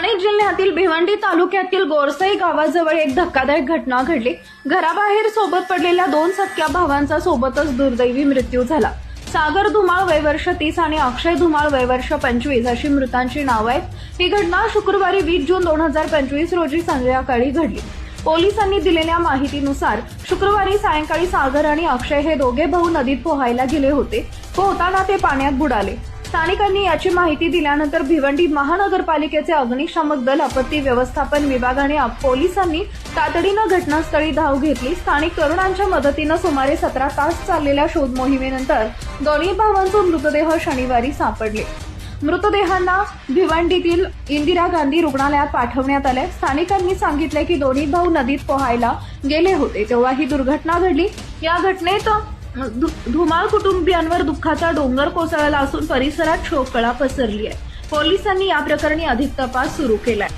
ठाणे जिल्ह्यातील भिवंडी तालुक्यातील गोरसई गावाजवळ एक धक्कादायक घटना घडली. घराबाहेर सोबत पडलेल्या दोन सख्या भावांचा सोबतच दुर्दैवी मृत्यू झाला. सागर धुमाळ वयवर्ष तीस आणि अक्षय धुमाळ वयवर्ष पंचवीस अशी मृतांची नावं आहेत. ही घटना शुक्रवारी वीस जून दोन हजार पंचवीस रोजी संध्याकाळी घडली. पोलिसांनी दिलेल्या माहितीनुसार शुक्रवारी सायंकाळी सागर आणि अक्षय हे दोघे भाऊ नदीत पोहायला गेले होते. पोहताना ते पाण्यात बुडाले. स्थानिकांनी याची माहिती दिल्यानंतर भिवंडी महानगरपालिकेचे अग्निशामक दल आपत्ती व्यवस्थापन विभाग आणि पोलिसांनी तातडीनं घटनास्थळी धाव घेतली. स्थानिक तरुणांच्या मदतीनं सुमारे सतरा तास चाललेल्या शोध मोहिमेनंतर दोन्ही भावांचे मृतदेह शनिवारी सापडले. मृतदेहांना भिवंडीतील इंदिरा गांधी रुग्णालयात पाठवण्यात आले स्थानिकांनी सांगितले की दोन्ही भाऊ नदीत पोहायला गेले होते. तेव्हा ही दुर्घटना घडली. या घटनेत धुमाळ कुटुंबियांवर दुःखाचा डोंगर कोसळला असून परिसरात शोककळा पसरली आहे. पोलिसांनी या प्रकरणी अधिक तपास सुरू केलाय.